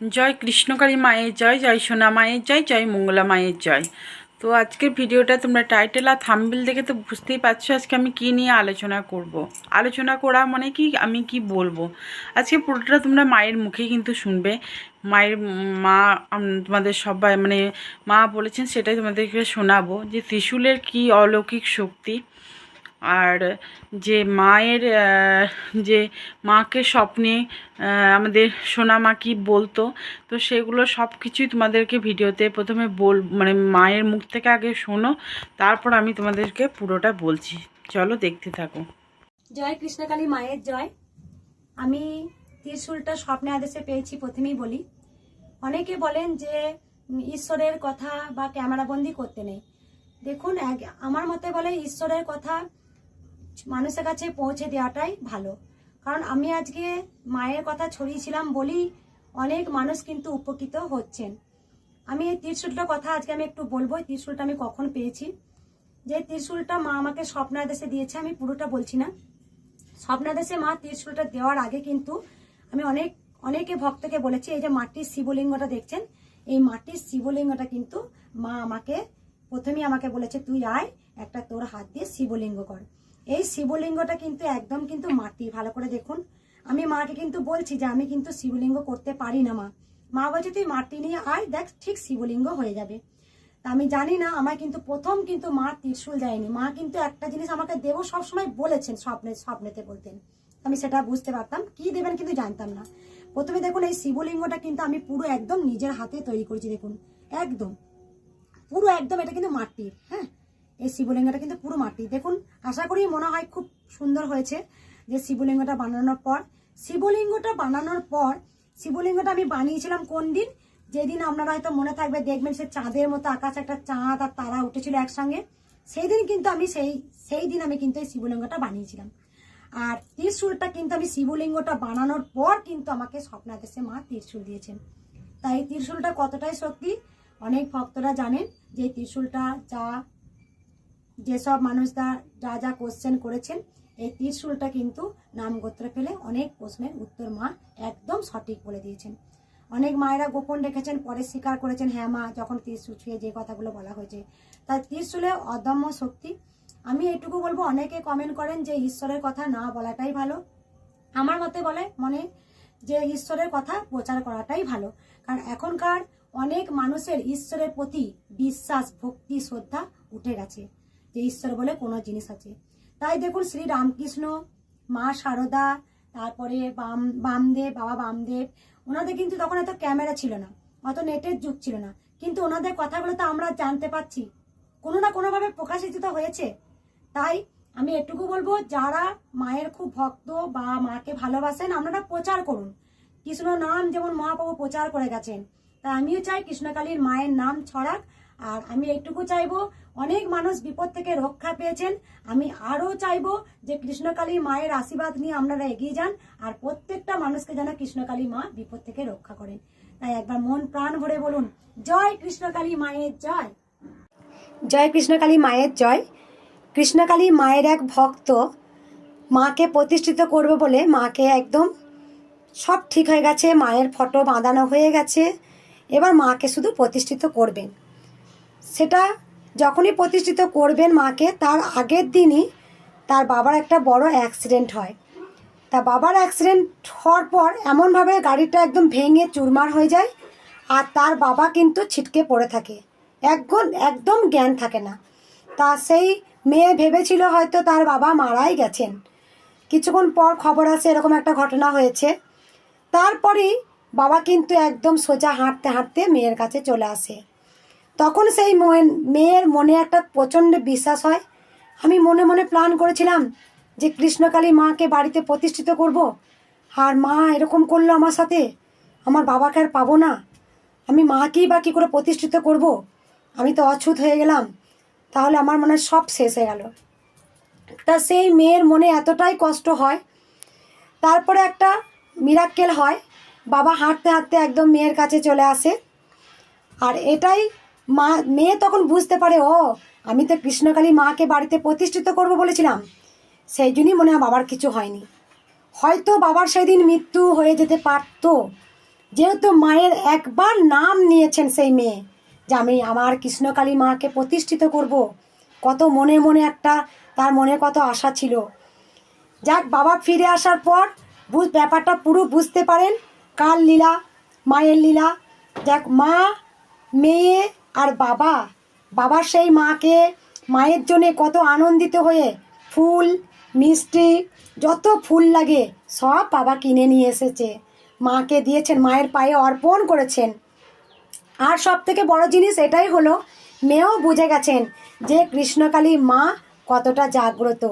জয় কৃষ্ণকালী মায়ের জয় জয় সোনা মায়ের জয় জয় মঙ্গলা মায়ের জয়। তো আজকের ভিডিওটা তোমরা টাইটেল আর থাম্বেল দেখে তো বুঝতেই পারছ আজকে আমি কী নিয়ে আলোচনা করব। আলোচনা করা মানে কি? আমি কি বলব? আজকে পুরোটা তোমরা মায়ের মুখেই কিন্তু শুনবে। মায়ের মা তোমাদের সবাই মানে মা বলেছেন সেটাই তোমাদেরকে শোনাবো যে ত্রিশুলের কি অলৌকিক শক্তি। আর যে মায়ের যে মাকে স্বপ্নে আমাদের সোনা মা কি বলতো, তো সেগুলো সব কিছুই তোমাদেরকে ভিডিওতে প্রথমে বল মানে মায়ের মুখ থেকে আগে শোনো, তারপর আমি তোমাদেরকে পুরোটা বলছি। চলো দেখতে থাকো। জয় কৃষ্ণকালী মায়ের জয়। আমি ত্রিশূলটা স্বপ্নে আদেশে পেয়েছি, প্রথমেই বলি। অনেকে বলেন যে ঈশ্বরের কথা বা ক্যামেরাবন্দি করতে নেই। দেখুন আমার মতে বলে ঈশ্বরের কথা মানুষের কাছে পৌঁছে দেওয়াটাই ভালো। কারণ আমি আজকে মায়ের কথা ছড়িয়েছিলাম বলি অনেক মানুষ কিন্তু উপকৃত হচ্ছেন। আমি এই ত্রিশূলটার কথা আজকে আমি একটু বলব ত্রিশূলটা আমি কখন পেয়েছি। যে ত্রিশূলটা মা আমাকে স্বপ্নাদেশে দিয়েছে, আমি পুরোটা বলছি না। স্বপ্নাদেশে মা ত্রিশূলটা দেওয়ার আগে কিন্তু আমি অনেক, অনেকে ভক্তকে বলেছি, এই যে মাটির শিবলিঙ্গটা দেখছেন? এই মাটির শিবলিঙ্গটা কিন্তু মা আমাকে, প্রথমেই আমাকে বলেছে, তুই আয়, একটা তোর হাত দিয়ে শিবলিঙ্গ কর। এই শিবলিঙ্গটা কিন্তু একদম কিন্তু মাটি, ভালো করে দেখুন। আমি মাকে কিন্তু বলছি যে আমি কিন্তু শিবলিঙ্গ করতে পারি না, মা। মা বলছে, তুই মাটি নিয়ে আয়, দেখ ঠিক শিবলিঙ্গ হয়ে যাবে। তা আমি জানি না, আমায় কিন্তু প্রথম কিন্তু মা ত্রিশূল দেয়নি। মা কিন্তু একটা জিনিস আমাকে দেবো সবসময় বলেছেন, স্বপ্নে, স্বপ্নেতে বলতেন। আমি সেটা বুঝতে পারতাম, কি দেবেন কিন্তু জানতাম না। প্রথমে দেখুন, এই শিবলিঙ্গটা কিন্তু আমি পুরো একদম নিজের হাতে তৈরি করেছি, দেখুন। একদম। পুরো একদম, এটা কিন্তু মাটির হ্যাঁ? এই শিবলিঙ্গটা কিন্তু পুরো মাটির দেখুন, আশা করি মনে হয় খুব সুন্দর হয়েছে যে শিবলিঙ্গটা বানানোর পর। শিবলিঙ্গটা বানানোর পর, শিবলিঙ্গটা আমি বানিয়েছিলাম কোন দিন? যেদিন আপনারা হয়তো মনে থাকবে, দেখবেন সে চাঁদের মতো আকাশে, একটা চাঁদ আর তারা উঠেছিল একসঙ্গে। সেই দিন কিন্তু আমি সেই সেই দিন আমি কিন্তু এই শিবলিঙ্গটা বানিয়েছিলাম। আর ত্রিশূলটা কিন্তু আমি শিবলিঙ্গটা বানানোর পর কিন্তু আমাকে স্বপ্নাদেশে মা ত্রিশূল দিয়েছেন। তাই ত্রিশূলটা কতটাই শক্তি অনেক ভক্তরা জানেন যে ত্রিশূলটা যা যেসব মানুষরা যা যা কোশ্চেন করেছেন, এই ত্রিশূলটা কিন্তু নাম গোত্র ফেলে অনেক প্রশ্নের উত্তর মা একদম সঠিক বলে দিয়েছেন। অনেক মায়েরা গোপন রেখেছেন, পরে স্বীকার করেছেন হ্যাঁ মা, যখন ত্রিশূল ছুঁয়ে যে কথাগুলো বলা হয়েছে। তাই ত্রিশূলে অদম্য শক্তি, আমি এটুকু বলব, অনেকে কমেন্ট করেন যে ঈশ্বরের কথা না বলাটাই ভালো। আমার মতে বলে, মনে যে ঈশ্বরের কথা প্রচার করাটাই ভালো। কারণ এখনকার অনেক মানুষের ঈশ্বরের প্রতি বিশ্বাস, ভক্তি, শ্রদ্ধা উঠে গেছে। যে ঈশ্বর বলে কোনো জিনিস আছে। তাই দেখুন শ্রী রামকৃষ্ণ, মা সারদা, তারপরে বাম, বামদেব, বাবা বামদেব, ওনাদের কিন্তু তখন এত ক্যামেরা ছিল না, অত নেটের যুগ ছিল না। কিন্তু ওনাদের কথাগুলো তো আমরা জানতে পাচ্ছি কোনো না কোনোভাবে প্রকাশিত হয়েছে। তাই আমি এটুকু বলব, যারা মায়ের খুব ভক্ত বা মাকে ভালোবাসেন, আপনারা প্রচার করুন। কৃষ্ণ নাম যেমন মহাপ্রভু প্রচার করে গেছেন, তাই আমিও চাই কৃষ্ণকালীর মায়ের নাম ছড়াক। আর আমি এইটুকু চাইব, অনেক মানুষ বিপদ থেকে রক্ষা পেয়েছেন। আমি আরও চাইব যে কৃষ্ণকালী মায়ের আশীর্বাদ নিয়ে আপনারা এগিয়ে যান আর প্রত্যেকটা মানুষকে যেন কৃষ্ণকালী মা বিপদ থেকে রক্ষা করেন। তাই একবার মন প্রাণ ভরে বলুন, জয় কৃষ্ণকালী মায়ের জয়। জয় কৃষ্ণকালী মায়ের জয়। কৃষ্ণকালী মায়ের এক ভক্ত মাকে প্রতিষ্ঠিত করবে বলে মাকে একদম সব ঠিক হয়ে গেছে, মায়ের ফটো বাঁধানো হয়ে গেছে। এবার মাকে শুধু প্রতিষ্ঠিত করবেন। সেটা যখনই প্রতিষ্ঠিত করবেন মাকে, তার আগের দিনই তার বাবার একটা বড় অ্যাক্সিডেন্ট হয়। তা বাবার অ্যাক্সিডেন্ট হওয়ার পর এমনভাবে গাড়িটা একদম ভেঙে চুরমার হয়ে যায় আর তার বাবা কিন্তু ছিটকে পড়ে থাকে। একদম একদম জ্ঞান থাকে না। তা সেই মেয়ে ভেবেছিল হয়তো তার বাবা মারাই গেছেন। কিছুক্ষণ পর খবর আসে এরকম একটা ঘটনা হয়েছে। তারপরেই বাবা কিন্তু একদম সোজা হাঁটতে হাঁটতে মেয়ের কাছে চলে আসে। তখন সেই ময়ে- মেয়ের মনে একটা প্রচণ্ড বিশ্বাস হয়। আমি মনে মনে প্ল্যান করেছিলাম যে কৃষ্ণকালী মাকে বাড়িতে প্রতিষ্ঠিত করব। আর মা এরকম করল আমার সাথে। আমার বাবাকে আর পাবো না। আমি মাকেই বা কী করে প্রতিষ্ঠিত করব? আমি তো অছুত হয়ে গেলাম। তাহলে আমার মনে সব শেষ হয়ে গেল। তা সেই মেয়ের মনে এতটাই কষ্ট হয়। তারপরে একটা মিরাক্কেল হয়। বাবা হাঁটতে হাঁটতে একদম মেয়ের কাছে চলে আসে। আর এটাই মা, মেয়ে তখন বুঝতে পারে, ও, আমি তো কৃষ্ণকালী মাকে বাড়িতে প্রতিষ্ঠিত করব বলেছিলাম। সেই জন্যই মনে হয় বাবার কিছু হয়নি। হয়তো বাবার সেদিন মৃত্যু হয়ে যেতে পারতো। যেহেতু মায়ের একবার নাম নিয়েছেন সেই মেয়ে, যে আমি আমার কৃষ্ণকালী মাকে প্রতিষ্ঠিত করব, কত মনে মনে একটা, তার মনে কত আশা ছিল। যাক, বাবা ফিরে আসার পর ব্যাপারটা পুরো বুঝতে পারেন, কার লীলা, মায়ের লীলা। যাক, মা, মেয়ে আর বাবা বাবা সেই মাকে, মায়ের জন্যে কত আনন্দিত হয়ে ফুল, মিষ্টি, যত ফুল লাগে সব বাবা কিনে নিয়ে এসেছে। মাকে দিয়েছেন, মায়ের পায়ে অর্পণ করেছেন। আর সব থেকে বড় জিনিস এটাই হলো, মেয়েও বুঝে গেছেন যে কৃষ্ণকালী মা কতটা জাগ্রত।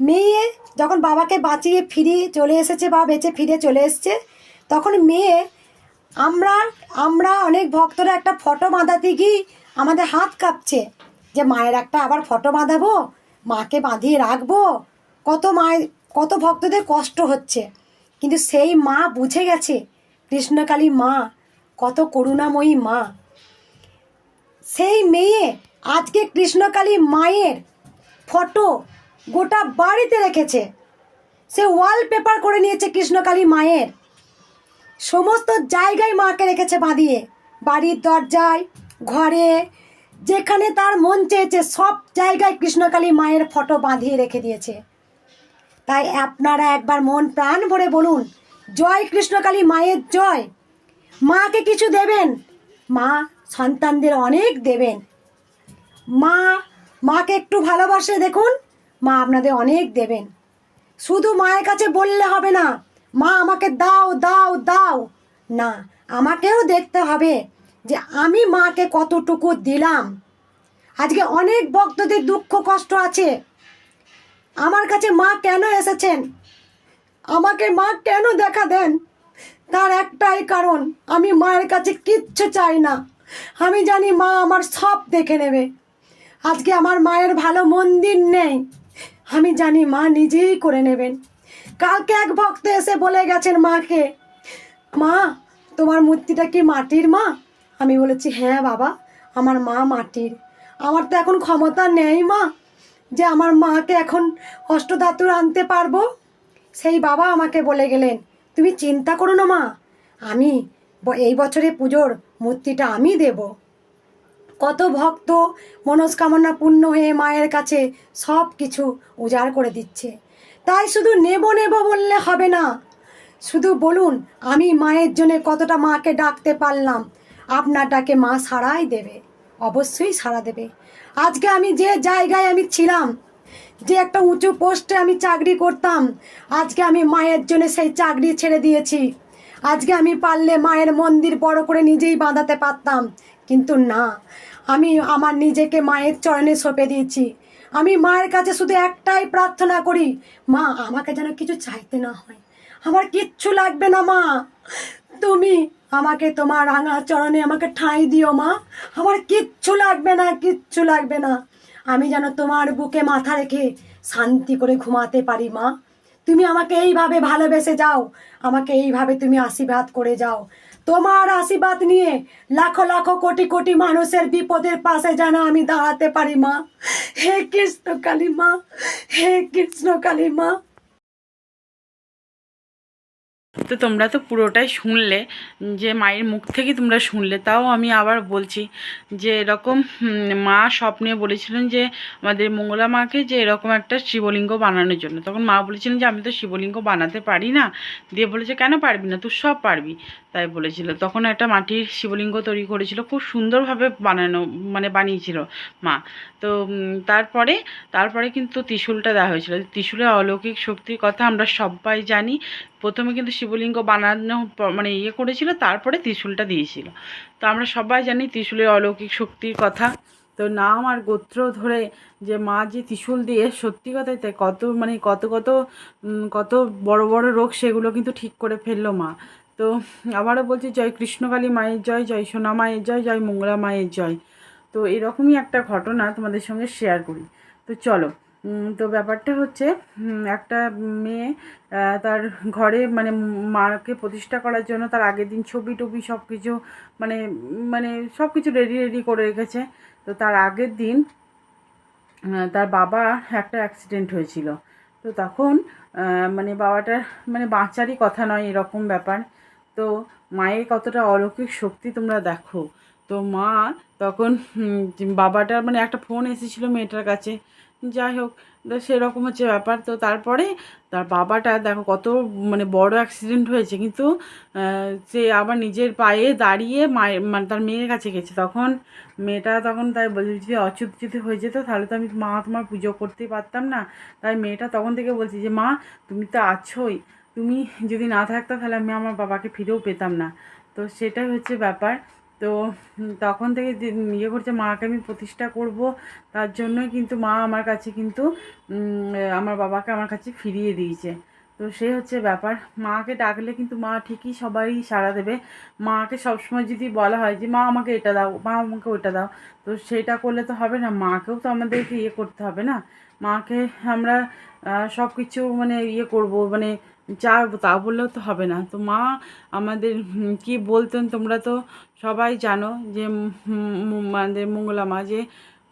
মেয়ে যখন বাবাকে বাঁচিয়ে ফিরিয়ে চলে এসেছে বা বেঁচে ফিরে চলে এসেছে, তখন মেয়ে আমরা আমরা অনেক ভক্তরা একটা ফটো বাঁধাতে গিয়ে আমাদের হাত কাঁপছে। যে মায়ের একটা আবার ফটো বাঁধাবো, মাকে বাঁধিয়ে রাখব। কত মায়ের কত ভক্তদের কষ্ট হচ্ছে। কিন্তু সেই মা বুঝে গেছে, কৃষ্ণকালী মা, কত করুণাময়ী মা। সেই মেয়ে আজকে কৃষ্ণকালী মায়ের ফটো গোটা বাড়িতে রেখেছে। সে ওয়ালপেপার করে নিয়েছে কৃষ্ণকালী মায়ের। সমস্ত জায়গায় মাকে রেখেছে বাঁধিয়ে। বাড়ির দরজায়, ঘরে, যেখানে তার মন চেয়েছে, সব জায়গায় কৃষ্ণকালী মায়ের ফটো বাঁধিয়ে রেখে দিয়েছে। তাই আপনারা একবার মন প্রাণ ভরে বলুন, জয় কৃষ্ণকালী মায়ের জয়। মাকে কিছু দেবেন? মা সন্তানদের অনেক দেবেন। মা, মাকে একটু ভালোবাসে দেখুন, মা আপনাদের অনেক দেবেন। শুধু মায়ের কাছে বললে হবে না মা, আমাকে দাও দাও দাও। না, আমাকেও দেখতে হবে যে আমি মাকে কতটুকু দিলাম। আজকে অনেক ভক্তদের দুঃখ, কষ্ট আছে। আমার কাছে মা কেন এসেছেন? আমাকে মা কেন দেখা দেন? তার একটাই কারণ, আমি মায়ের কাছে কিচ্ছু চাই না। আমি জানি মা আমার সব দেখে নেবে। আজকে আমার মায়ের ভালো মন্দির নেই। আমি জানি মা নিজেই করে নেবেন। কালকে এক ভক্ত এসে বলে গেছেন মাকে, মা, তোমার মূর্তিটা কি মাটির মা? আমি বলেছি হ্যাঁ বাবা, আমার মা মাটির। আমার তো এখন ক্ষমতা নেই মা, যে আমার মাকে এখন অষ্টধাতুর আনতে পারব। সেই বাবা আমাকে বলে গেলেন, তুমি চিন্তা করো না মা, আমি এই বছরে পুজোর মূর্তিটা আমি দেবো। কত ভক্ত মনস্কামনা পূর্ণ হয়ে মায়ের কাছে সব কিছু উজাড় করে দিচ্ছে। তাই শুধু নেব নেব বললে হবে না। শুধু বলুন, আমি মায়ের জন্য কতটা মাকে ডাকতে পারলাম। আপনার মা সাড়াই দেবে, অবশ্যই সাড়া দেবে। আজকে আমি যে জায়গায় আমি ছিলাম, যে একটা উঁচু পোস্টে আমি চাকরি করতাম, আজকে আমি মায়ের জন্য সেই চাকরি ছেড়ে দিয়েছি। আজকে আমি পারলে মায়ের মন্দির বড় করে নিজেই বাঁধাতে পারতাম। কিন্তু না, আমি আমার নিজেকে মায়ের চরণে সঁপে দিয়েছি। আমি মায়ের কাছে শুধু একটাই প্রার্থনা করি, মা, আমাকে যেন কিছু চাইতে না হয়। আমার কিচ্ছু লাগবে না, মা। তুমি আমাকে তোমার রাঙা চরণে আমাকে ঠাঁই দিও, মা। আমার কিচ্ছু লাগবে না, কিচ্ছু লাগবে না। আমি যেন তোমার বুকে মাথা রেখে শান্তি করে ঘুমাতে পারি, মা। তুমি আমাকে এইভাবে ভালোবেসে যাও। আমাকে এইভাবে তুমি আশীর্বাদ করে যাও। তোমার আশীর্বাদ নিয়ে লাখো লাখো কোটি কোটি মানুষের বিপদের পাশে যেন আমি দাঁড়াতে পারি, মা। হে কৃষ্ণ কালী মা। হে কৃষ্ণ কালী মা। তো তোমরা তো পুরোটাই শুনলে, যে মায়ের মুখ থেকে তোমরা শুনলে। তাও আমি আবার বলছি যে এরকম মা স্বপ্নে বলেছিলেন যে আমাদের মঙ্গলা মাকে যে এরকম একটা শিবলিঙ্গ বানানোর জন্য। তখন মা বলেছিলেন যে, আমি তো শিবলিঙ্গ বানাতে পারি না। দিয়ে বলেছে, কেন পারবি না? তুই সব পারবি। তাই বলেছিল। তখন একটা মাটির শিবলিঙ্গ তৈরি করেছিল, খুব সুন্দরভাবে বানানো মানে বানিয়েছিল মা। তো তারপরে তারপরে কিন্তু ত্রিশূলটা দেওয়া হয়েছিল। ত্রিশূলের অলৌকিক শক্তির কথা আমরা সবাই জানি। প্রথমে কিন্তু শিবলিঙ্গ বানানো মানে ইয়ে করেছিল, তারপরে ত্রিশূলটা দিয়েছিল। তো আমরা সবাই জানি ত্রিশূলের অলৌকিক শক্তির কথা। তো নাম আর গোত্র ধরে যে মা যে ত্রিশূল দিয়ে, সত্যি কথাই তাই কত মানে কত কত কত বড় বড় রোগ সেগুলো কিন্তু ঠিক করে ফেলল মা। তো আবারও বলছি, জয় কৃষ্ণকালী মায়ের জয় জয় সোনা মায়ের জয় জয় মঙ্গলা মায়ের জয়। তো এরকমই একটা ঘটনা তোমাদের সঙ্গে শেয়ার করি। তো চলো তো ব্যাপারটা হচ্ছে একটা মেয়ে তার ঘরে মানে মাকে প্রতিষ্ঠা করার জন্য তার আগের দিন ছবি টবি সব কিছু মানে মানে সব কিছু রেডি রেডি করে রেখেছে। তো তার আগের দিন তার বাবা একটা অ্যাক্সিডেন্ট হয়েছিল। তো তখন মানে বাবাটার মানে বাঁচারই কথা নয় এরকম ব্যাপার। তো মায়ের কতটা অলৌকিক শক্তি তোমরা দেখো। তো মা তখন বাবাটার মানে একটা ফোন এসেছিল মেয়েটার কাছে। যাই হোক সেরকম হচ্ছে ব্যাপার। তো তারপরে তার বাবাটা দেখো কত মানে বড় অ্যাক্সিডেন্ট হয়েছে। কিন্তু সে আবার নিজের পায়ে দাঁড়িয়ে মায়ের মানে তার মেয়ের কাছে গেছে। তখন মেয়েটা তখন তাই বলছে যদি অচ্যুত যদি হয়ে যেত, তাহলে তো আমি মা তোমার পুজো করতেই পারতাম না। তাই মেয়েটা তখন থেকে বলছে যে, মা, তুমি তো আছোই। তুমি যদি না থাকতো, তাহলে আমি আমার বাবাকে ফিরেও পেতাম না। তো সেটাই হচ্ছে ব্যাপার। তো তখন থেকে যে ইয়ে করছে, মাকে আমি প্রতিষ্ঠা করব। তার জন্যই কিন্তু মা আমার কাছে কিন্তু আমার বাবাকে আমার কাছে ফিরিয়ে দিয়েছে। তো সে হচ্ছে ব্যাপার। মাকে ডাকলে কিন্তু মা ঠিকই সবাই সাড়া দেবে। মাকে সবসময় যদি বলা হয় যে, মা, আমাকে এটা দাও, মা, আমাকে ওটা দাও। তো সেটা করলে তো হবে না। মাকেও তো আমাদেরকে ইয়ে করতে হবে না। মাকে আমরা সব কিছু মানে ইয়ে করব মানে যা তা বললেও তো হবে না। তো মা আমাদের কি বলতেন তোমরা তো সবাই জানো যে আমাদের মঙ্গলা মা যে,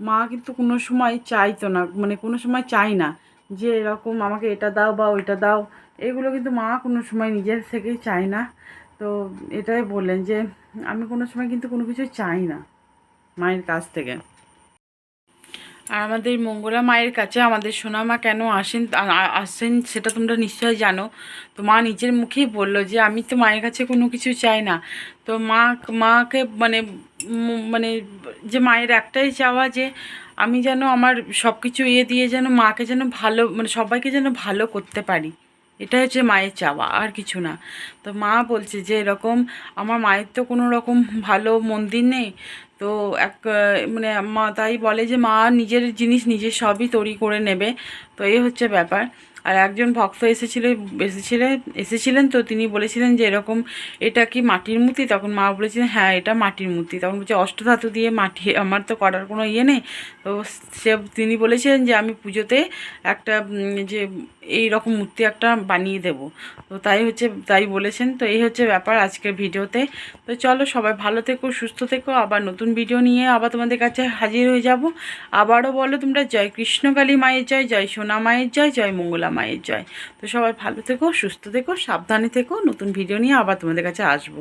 মা কিন্তু কোনো সময় চাইতো না মানে কোনো সময় চাই না যে এরকম আমাকে এটা দাও বা ওইটা দাও। এগুলো কিন্তু মা কোনো সময় নিজের থেকেই চায় না। তো এটাই বললেন যে, আমি কোনো সময় কিন্তু কোনো কিছু চাই না মায়ের কাছ থেকে। আর আমাদের মঙ্গলা মায়ের কাছে আমাদের সোনা মা কেন আসেন আসেন সেটা তোমরা নিশ্চয়ই জানো। তো মা নিজের মুখেই বলল যে, আমি তো মায়ের কাছে কোনো কিছু চাই না। তো মা, মাকে মানে মানে যে মায়ের একটাই চাওয়া যে, আমি যেন আমার সব কিছু ইয়ে দিয়ে যেন মাকে যেন ভালো মানে সবাইকে যেন ভালো করতে পারি। এটা হচ্ছে মায়ের চাওয়া, আর কিছু না। তো মা বলছে যে, এরকম আমার মায়ের তো কোনো রকম ভালো মন্দির নেই। তো এক মানে মা তাই বলে যে, মা নিজের জিনিস নিজের সবই তৈরি করে নেবে। তো এই হচ্ছে ব্যাপার। আর একজন ভক্ত এসেছিল এসেছিলেন এসেছিলেন তো তিনি বলেছিলেন যে এরকম এটা কি মাটির মূর্তি? তখন মা বলেছিলেন হ্যাঁ এটা মাটির মূর্তি। তখন বলছে, অষ্টধাতু দিয়ে মাটি, আমার তো করার কোনো ইয়ে নেই। তো সে, তিনি বলেছিলেন যে আমি পুজোতে একটা যে এই রকম মূর্তি একটা বানিয়ে দেব। তো তাই হচ্ছে, তাই বলেছেন। তো এই হচ্ছে ব্যাপার আজকের ভিডিওতে। তো চলো সবাই ভালো থেকো, সুস্থ থেকো। আবার নতুন ভিডিও নিয়ে আবার তোমাদের কাছে হাজির হয়ে যাব। আবারও বলো তোমরা, জয় কৃষ্ণকালী মায়ের জয় জয় সোনা মায়ের জয় জয় মঙ্গলা মায়ের জয়। তো সবাই ভালো থেকো, সুস্থ থেকো, সাবধানে থেকো। নতুন ভিডিও নিয়ে আবার তোমাদের কাছে আসব।